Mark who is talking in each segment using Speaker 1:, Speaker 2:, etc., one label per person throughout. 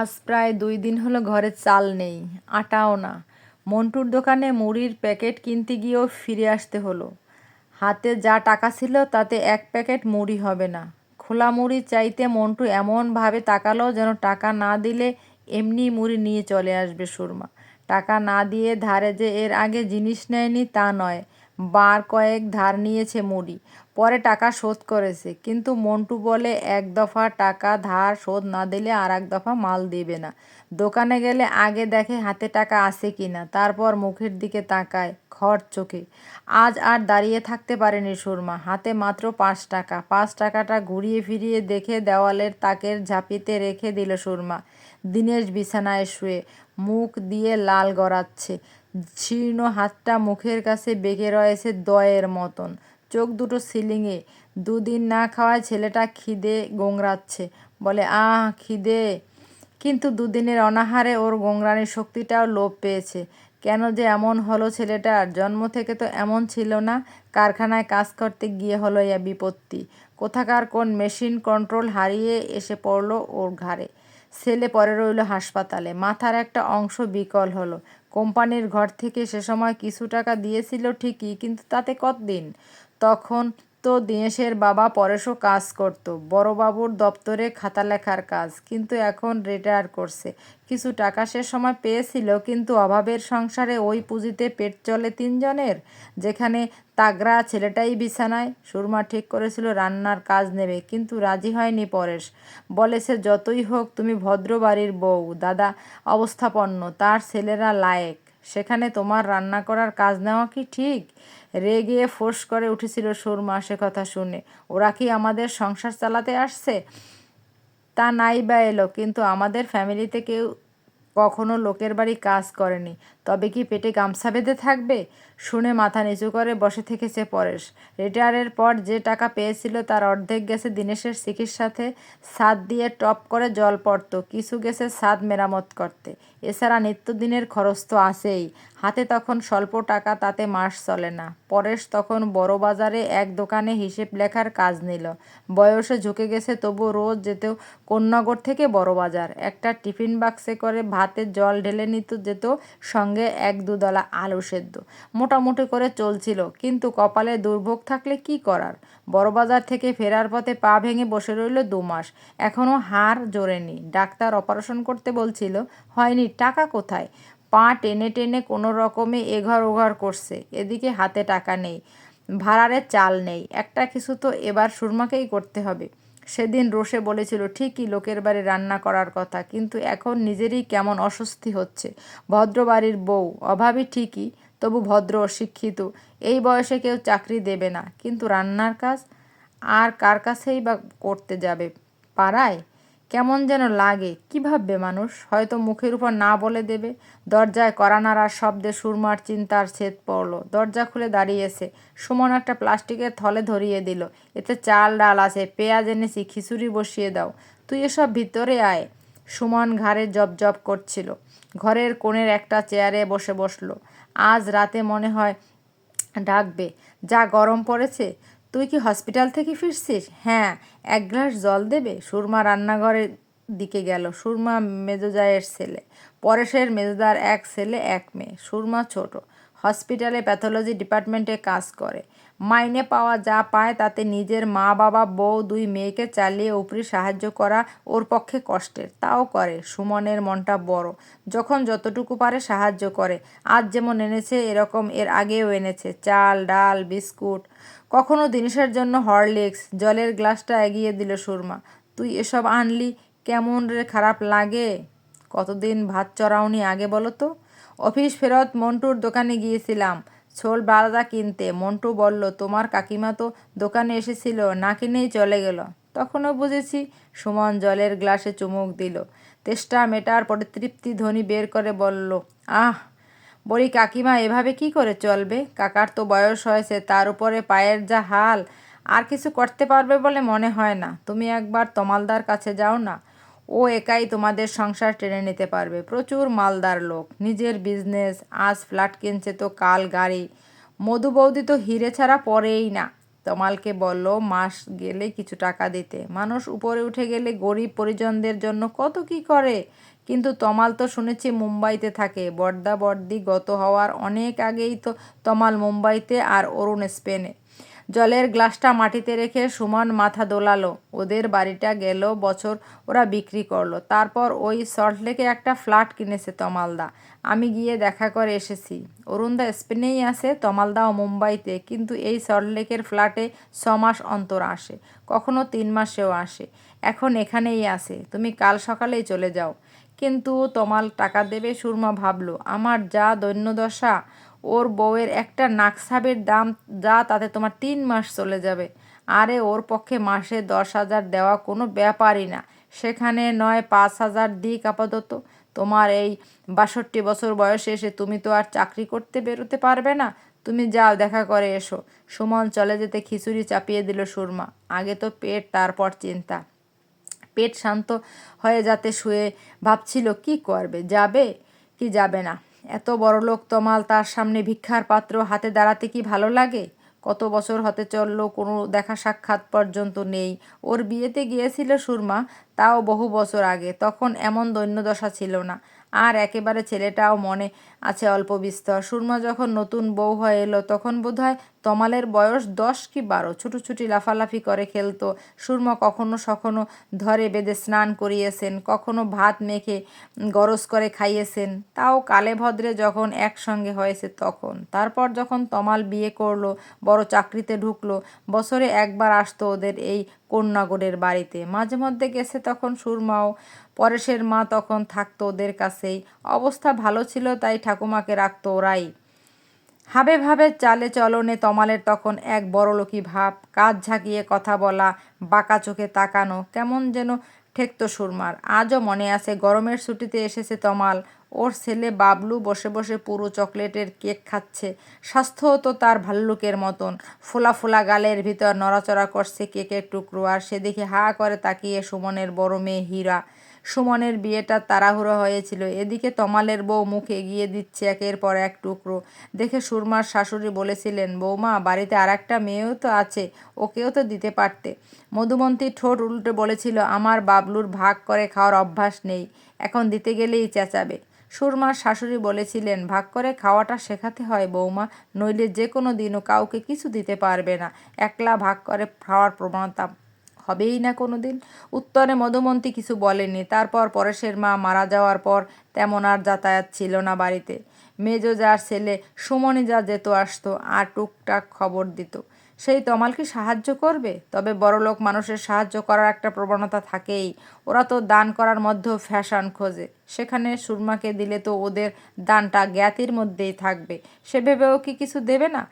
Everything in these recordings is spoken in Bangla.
Speaker 1: আজ প্রায় দুই দিন হলো ঘরে চাল নেই, আটাও না। মন্টুর দোকানে মুড়ির প্যাকেট কিনতে গিয়েও ফিরে আসতে হলো। হাতে যা টাকা ছিল তাতে এক প্যাকেট মুড়ি হবে না। খোলা মুড়ি চাইতে মন্টু এমনভাবে তাকালো যেন টাকা না দিলে এমনি মুড়ি নিয়ে চলে আসবে সুরমা। টাকা না দিয়ে ধারে যে এর আগে জিনিস নেয়নি তা নয় বার কয়েক ধার নিয়েছে মুড়ি, পরে টাকা শোধ করেছে। কিন্তু মন্টু বলে, এক দফা টাকা ধার শোধ না দিলে আর এক দফা মাল দেবে না। দোকানে গেলে আগে দেখে হাতে টাকা আছে কি না, তারপর মুখের দিকে তাকায় খড় চোখে। আজ আর দাঁড়িয়ে থাকতে পারেনি সুরমা, হাতে মাত্র পাঁচ টাকা। পাঁচ টাকাটা ঘুরিয়ে ফিরিয়ে দেখে দেওয়ালের তাকের ঝাঁপিতে রেখে দিল সুরমা। দিনেশ বিছানায় শুয়ে মুখ দিয়ে লাল গড়াচ্ছে। শীর্ণ হাতটা মুখের কাছে বেঁকে রয়েছে দয়ের মতন। চোখ দুটো সিলিংয়ে দুদিন না খাওয়ায় ছেলেটা খিদে গোংরাচ্ছে বলে, আহ, খিদে। কিন্তু দুদিনের অনাহারে ওর গোংরানির শক্তিটাও লোপ পেয়েছে। কেন যে এমন হলো ছেলেটার? জন্ম থেকে তো এমন ছিল না। কারখানায় কাজ করতে গিয়ে হলো ইয়া বিপত্তি। কোথাকার কোন মেশিন কন্ট্রোল হারিয়ে এসে পড়ল ওর ঘাড়ে। ছেলে পরে রইল হাসপাতালে। মাথার একটা অংশ বিকল হলো। কোম্পানির ঘর থেকে সে সময় কিছু টাকা দিয়েছিল ঠিকই কিন্তু তাতে কতদিন? তখন তো দিনেশের বাবা পরেশও কাজ করত। বড়বাবুর দপ্তরে খাতা লেখার কাজ। কিন্তু এখন রিটায়ার করছে। কিছু টাকা সে সময় পেয়েছিল, কিন্তু অভাবের সংসারে ওই পুঁজিতে পেট চলে তিনজনের। যেখানে তাগরা ছেলেটাই বিছানায়, সুরমা ঠিক করেছিল রান্নার কাজ নেবে, কিন্তু রাজি হয়নি পরেশ। বলেছে যতই হোক, তুমি ভদ্র বাড়ির বউ। দাদা অবস্থাপন্ন, তার ছেলেরা লায়েক। সেখানে তোমার রান্না করার কাজ নেওয়া কি ঠিক? রেগে ফোঁস করে উঠেছিল সুরমা সে কথা শুনে। ওরা কি আমাদের সংসার চালাতে আসছে? তা নাই বা এলো, কিন্তু আমাদের ফ্যামিলিতে কেউ কখনো লোকের বাড়ি কাজ করেনি। তবে কি পেটে গামছা বেঁধে থাকবে? শুনে মাথা নিচু করে বসে থেকেছে পরেশ। রিটায়ারের পর যে টাকা পেয়েছিল তার অর্ধেক গেছে দিনেশের চিকিৎসাতে ছাদ দিয়ে টপ করে জল পড়তো, কিছু গেছে ছাদ মেরামত করতে। এছাড়া নিত্যদিনের খরচ তো আছেই। হাতে তখন স্বল্প টাকা, তাতে মাস চলে না। পরেশ তখন বড় বাজারে এক দোকানে হিসেব লেখার কাজ নিল। বয়সে ঝুঁকে গেছে তবু রোজ যেত কন্যাগর থেকে বড় বাজার। একটা টিফিন বাক্সে করে ভাতের জল ঢেলে নিত, যেত সঙ্গে এক দুদলা আলু সেদ্ধ। মোটামুটি করে চলছিল, কিন্তু কপালে দুর্ভোগ থাকলে কি করার? বড়বাজার থেকে ফেরার পথে পা ভেঙে বসে রইল দু মাস। এখনও হাড় জোরেনি। ডাক্তার অপারেশন করতে বলছিল, হয়নি, টাকা কোথায়? পা টেনে টেনে কোনো রকমে এঘর ওঘর করছে। এদিকে হাতে টাকা নেই, ভাড়ারে চাল নেই। একটা কিছু তো এবার সুরমাকেই করতে হবে। সেদিন রোষে বলেছিল, ঠিকই লোকের বাড়ি রান্না করার কথা, কিন্তু এখন নিজেরই কেমন অস্বস্তি হচ্ছে। ভদ্র বাড়ির বউ, অভাবই ঠিকই, তবু ভদ্র, শিক্ষিত, এই বয়সে কেউ চাকরি দেবে না, কিন্তু রান্নার কাজ আর কার কাছেই বা করতে যাবে? পাড়ায়? কেমন যেন লাগে। কী ভাববে মানুষ? হয়তো মুখের উপর না বলে দেবে। দরজায় করানারার শব্দে সুরমার চিন্তার ছেদ পড়ল। দরজা খুলে দাঁড়িয়েছে। সুমন একটা প্লাস্টিকের থলে ধরিয়ে দিল। এতে চাল, ডাল আছে, পেঁয়াজ এনেছি, খিচুড়ি বসিয়ে দাও। তুই এসব ভিতরে আয়। সুমন ঘাড়ে জব জব করছিল। ঘরের কোণের একটা চেয়ারে বসে বসল। আজ রাতে মনে হয় ডাকবে। যা গরম পড়েছে। তুই কি হসপিটাল থেকে ফিরছিস? হ্যাঁ। এক গ্লাস জল দেবে? সুরমা রান্নাঘরের দিকে গেল। সুরমা মেজোজায়ের ছেলে। পরেশের মেজদার এক ছেলে, এক মেয়ে। সুরমা ছোট। হসপিটালে প্যাথোলজি ডিপার্টমেন্টে কাজ করে। মাইনে পাওয়া যা পায় তাতে নিজের মা, বাবা, বউ, দুই মেয়েকে চালিয়ে উপরি সাহায্য করা ওর পক্ষে কষ্টের। তাও করে, সুমনের মনটা বড়। যখন যতটুকু পারে সাহায্য করে। আজ যেমন এনেছে, এরকম এর আগেও এনেছে। চাল, ডাল, বিস্কুট। কখনো জিনিসের জন্য হরলিক্স, জলের গ্লাসটা এগিয়ে দিল সুরমা। তুই এসব আনলি? কেমন রে খারাপ লাগে? কতদিন ভাত চড়াওনি আগে বলো তো? অফিস ফেরত মন্টুর দোকানে গিয়েছিলাম। ছোল বালাদা কিনতে। মন্টু বলল, তোমার কাকিমা তো দোকানে এসেছিল, না কিনেই চলে গেল। তখনও বুঝেছি, সুমন জলের গ্লাসে চুমুক দিল। তেষ্টা মেটার পরিতৃপ্তি ধ্বনি বের করে বলল, আহ বলি কাকিমা এভাবে কি করে চলবে? কাকার তো বয়স হয়েছে, তার উপরে পায়ের যা হাল, আর কিছু করতে পারবে বলে মনে হয় না। তুমি একবার তমালদার কাছে যাও না ও একাই তোমাদের সংসার টেনে নিতে পারবে। প্রচুর মালদার লোক। নিজের বিজনেস আজ ফ্ল্যাট কিনছে তো কাল গাড়ি। মধু বৌদি তো হিরে ছাড়া পরেই না। তমালকে বলল, মাস গেলে কিছু টাকা দিতে। মানুষ উপরে উঠে গেলে গরিব পরিজনদের জন্য কত কি করে? কিন্তু তমাল তো শুনেছি মুম্বাইতে থাকে। বর্দা বর্দি গত হওয়ার অনেক আগেই তো তমাল মুম্বাইতে আর অরুণ স্পেনে। জলের গ্লাসটা মাটিতে রেখে সুমন মাথা দোলালো। ওদের বাড়িটা গেল বছর ওরা বিক্রি করল। তারপর ওই সল্টলেকে একটা ফ্ল্যাট কিনেছে তমালদা। আমি গিয়ে দেখা করে এসেছি। অরুণদা স্পেনেই আছে, তমালদাও মুম্বাইতে। কিন্তু এই সল্টলেকের ফ্ল্যাটে ছ মাস অন্তর আসে। কখনো তিন মাসেও আসে। এখন এখানেই আছে। তুমি কাল সকালেই চলে যাও। কিন্তু তমাল টাকা দেবে সুরমা ভাবলো, আমার যা দৈন্যদশা ওর বউয়ের একটা নাকসাবের দাম যা তাতে তোমার তিন মাস চলে যাবে। আরে ওর পক্ষে মাসে দশ হাজার দেওয়া কোনো ব্যাপারই না। সেখানে নয়, পাঁচ হাজার দিক আপাতত। তোমার এই বাষট্টি বছর বয়সে এসে তুমি তো আর চাকরি করতে বেরোতে পারবে না। তুমি যাও, দেখা করে এসো। সুমন চলে যেতে খিচুড়ি চাপিয়ে দিল সুরমা। আগে তো পেট, তারপর চিন্তা। পেট শান্ত হয়ে যাতে শুয়ে ভাবছিল, কি করবে? যাবে? কি যাবে না? এত বড় লোক তমাল তার সামনে ভিক্ষার পাত্র হাতে দাঁড়াতে কি ভালো লাগে? কত বছর হতে চলল, কোনো দেখা সাক্ষাৎ পর্যন্ত নেই। ওর বিয়েতে গিয়েছিল সুরমা তাও বহু বছর আগে। তখন এমন দৈন্যদশা ছিল না। আর একেবারে ছেলেটাও মনে আছে অল্প বিস্তর। সুরমা যখন নতুন বউ হয়ে এলো, তখন বোধহয় তমালের বয়স দশ কি বারো। ছুটোছুটি লাফালাফি করে খেলতো। সুরমা কখনো সখনো ধরে বেঁধে স্নান করিয়েছেন, কখনো ভাত মেখে গরজ করে খাইয়েছেন। তাও কালে ভদ্রে যখন একসঙ্গে হয়েছে তখন। তারপর যখন তমাল বিয়ে করল, বড় চাকরিতে ঢুকলো, বছরে একবার আসতো ওদের এই কন্যাগড়ের বাড়িতে। মাঝে মধ্যে গেছে তখন সুরমাও। পরেশের মা তখন থাকতো ওদের কাছেই। অবস্থা ভালো ছিল, তাই ঠাকুমাকে রাখতো ওরাই। হাবে ভাবে চালে চলনে তমালের তখন এক বড়লোকি ভাব। কাজ ঝাঁকিয়ে কথা বলা, বাঁকা চোখে তাকানো, কেমন যেন ঠেকতো সুরমার। আজও মনে আছে, গরমের ছুটিতে এসেছে তমাল। ওর ছেলে বাবলু বসে বসে পুরো চকলেটের কেক খাচ্ছে। স্বাস্থ্য তো তার ভাল্লুকের মতন। ফোলা ফোলা গালের ভিতর নড়াচড়া করছে কেকের টুকরো, আর সেদিকে হা করে তাকিয়ে সুমনের বড় মেয়ে হীরা। সুমনের বিয়েটা তাড়াহুড়ো হয়েছিল। এদিকে তমালের বউ মুখ এগিয়ে দিচ্ছে একের পর এক টুকরো। দেখে সুরমার শাশুড়ি বলেছিলেন বৌমা বাড়িতে আর একটা মেয়েও তো আছে, ওকেও তো দিতে পারতে। মধুমন্তী ঠোঁট উল্টে বলেছিল, আমার বাবলুর ভাগ করে খাওয়ার অভ্যাস নেই, এখন দিতে গেলেই চেঁচাবে। সুরমার শাশুড়ি বলেছিলেন, ভাগ করে খাওয়াটা শেখাতে হয় বৌমা নইলে যে কোনো দিনও কাউকে কিছু দিতে পারবে না। একলা ভাগ করে খাওয়ার প্রবণতা হবেই না কোনো দিন উত্তরে মধুমন্তী কিছু বলেনি তারপর পরেশের মা মারা যাওয়ার পর তেমন আর যাতায়াত ছিল না বাড়িতে। মেজো যার ছেলে, সুমনি যা যেত আসতো, আর টুকটাক খবর দিত। সেই তমালকে সাহায্য করবে? তবে বড়লোক মানুষের সাহায্য করার একটা প্রবণতা থাকেই। ওরা তো দান করার মধ্যেও ফ্যাশন খোঁজে। সেখানে সুরমাকে দিলে তো ওদের দানটা জ্ঞাতির মধ্যেই থাকবে। সে ভেবেও কি কিছু দেবে না?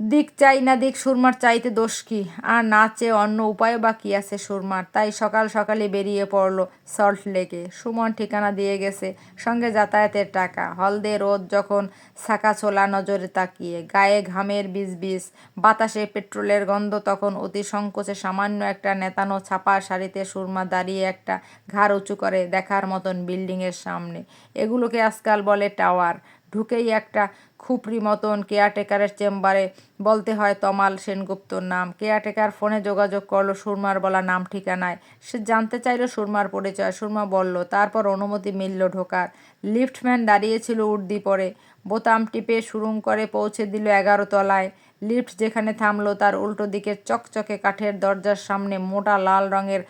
Speaker 1: দিক চাই না দিক, সুরমার চাইতে দোষ কি? আর না চেয়ে অন্য উপায় বা কী আছে সুরমার। তাই সকাল সকালে বেরিয়ে পড়ল সল্ট লেকে। সুমন ঠিকানা দিয়ে গেছে, সঙ্গে যাতায়াতের টাকা। হলদে রোদ যখন ছাকা ছোলা নজরে তাকিয়ে, গায়ে ঘামের বীজ বীজ বাতাসে পেট্রোলের গন্ধ তখন অতি সংকোচে সামান্য একটা নেতানো ছাপা শাড়িতে সুরমা দাঁড়িয়ে একটা ঘাড় উঁচু করে দেখার মতন বিল্ডিংয়ের সামনে। এগুলোকে আজকাল বলে টাওয়ার। ঢুকেই একটা খুপড়ি মতন কেয়ারটেকারের চেম্বারে বলতে হয় তমাল সেনগুপ্তর নাম। কেয়ারটেকার ফোনে যোগাযোগ করল সুরমার বলা নাম ঠিকানায়। সে জানতে চাইল সুরমার পরিচয়। সুরমা বলল, তারপর অনুমতি মিলল ঢোকার। লিফটম্যান দাঁড়িয়েছিল উর্দি পরে। বোতাম টিপে সুরুং করে পৌঁছে দিল এগারো তলায়। লিফট যেখানে থামলো তার উল্টো দিকের চকচকে কাঠের দরজার সামনে মোটা লাল রঙের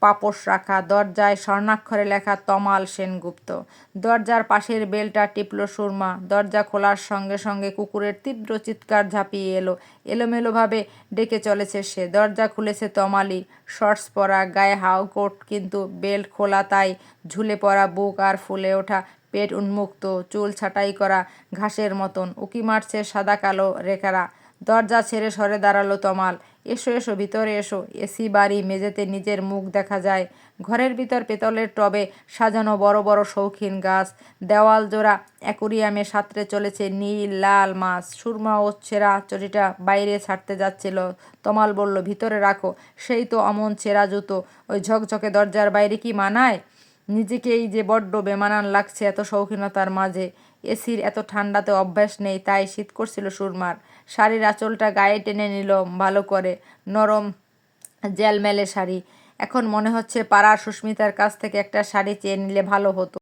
Speaker 1: পাপোশ রাখা, দরজায় স্বর্ণাক্ষরে লেখা তমাল সেনগুপ্ত। দরজার পাশের বেলটা টিপল সুরমা, দরজা খোলার সঙ্গে সঙ্গে কুকুরের তীব্র চিৎকার ঝাঁপিয়ে এলো। এলোমেলোভাবে ডেকে চলেছে সে। দরজা খুলেছে তমালি। শর্টস পরা, গায়ে হাউ কোট, কিন্তু বেল্ট খোলা তাই ঝুলে পড়া বুক আর ফুলে ওঠা পেট উন্মুক্ত, চুল ছাটাই করা ঘাসের মতন। উকি মারছে সাদা কালো রেখারা। দরজা ছেড়ে সরে দাঁড়াল তমাল। এসো এসো, ভিতরে এসো। এসি, বাড়ি, মেঝেতে নিজের মুখ দেখা যায়। ঘরের ভিতর পেতলের টবে সাজানো বড় বড় শৌখিন গাছ। দেওয়াল জোড়া অ্যাকুরিয়ামে সাঁতরে চলেছে নীল, লাল মাছ। সুরমা ও ছেঁড়া চটিটা বাইরে ছাড়তে যাচ্ছিল। তমাল বলল, ভিতরে রাখো, সেই তো অমন ছেঁড়া জুতো। ওই ঝকঝকে দরজার বাইরে কি মানায়? নিজেকেই যে বড্ড বেমানান লাগছে এত শৌখিনতার মাঝে। এসির এত ঠান্ডাতে অভ্যাস নেই, তাই শীত করছিল সুরমার। শাড়ির আঁচলটা গায়ে টেনে নিল ভালো করে, নরম জ্যালমেলে শাড়ি। এখন মনে হচ্ছে পাড়ার সুস্মিতার কাছ থেকে একটা শাড়ি চেয়ে নিলে ভালো হতো।